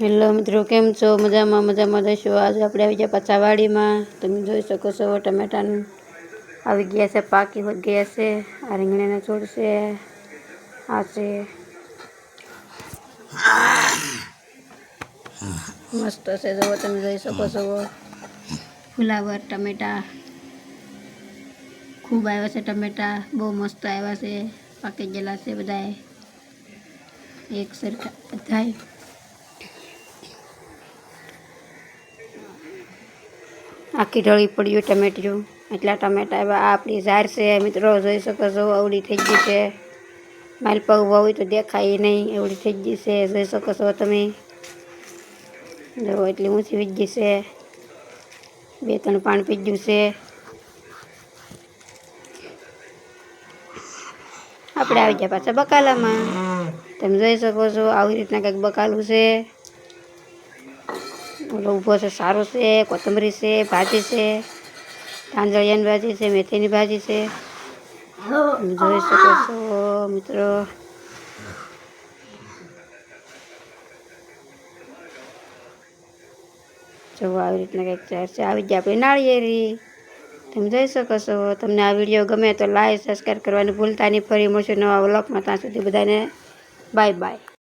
Hello મિત્રો, કેમ છો? મજામાં મજામાં રહેશો. આજે આપણે આવી ગયા પાછા વાડીમાં તમે જોઈ શકો છો, ટમેટાનું આવી ગયા છે, પાકી હોઈ ગયા છે. આ રીંગણાના છોડ છે, આ છે. મસ્ત છે, જુઓ તમે જોઈ શકો છો. ફુલાવર, ટમેટા. ખૂબ આવ્યા છે ટમેટા. બહુ મસ્ત આવ્યા છે. પાકી ગયેલા છે બધાએ એક સરખા બધાય. આખી ઢળી પડ્યું ટમેટું. એટલા ટમેટા એવા આપણી ઝાર છે, મિત્રો. જોઈ શકો છો, અવળી થઈ ગઈ છે. માલ પગ હોય તો દેખાય નહીં એવડી થઈ ગઈ છે. જોઈ શકો છો તમે. જો, એટલી ઊંચી વીજ ગઈ છે. બે, ત્રણ પાણી પી ગયું છે. આપણે આવી ગયા પાછા બકાલામાં. તમે જોઈ શકો છો, આવી રીતના કંઈક બકાલું છે. ઓલો ઊભો છે, સારો છે, કોથમરી છે, ભાજી છે તાંજળિયાની ભાજી છે, મેથીની ભાજી છે. જોઈ શકો છો, મિત્રો. જો આવી રીતના કંઈક ચાર છે આવી ગયા આપણી નાળિયેરી. તમે જોઈ શકો છો, તમને આ વીડિયો ગમે તો લાઈક સબસ્ક્રાઈબ કરવાની ભૂલતા નહીં. ફરી મળશું નવા વ્લોગમાં. ત્યાં સુધી બધાને બાય બાય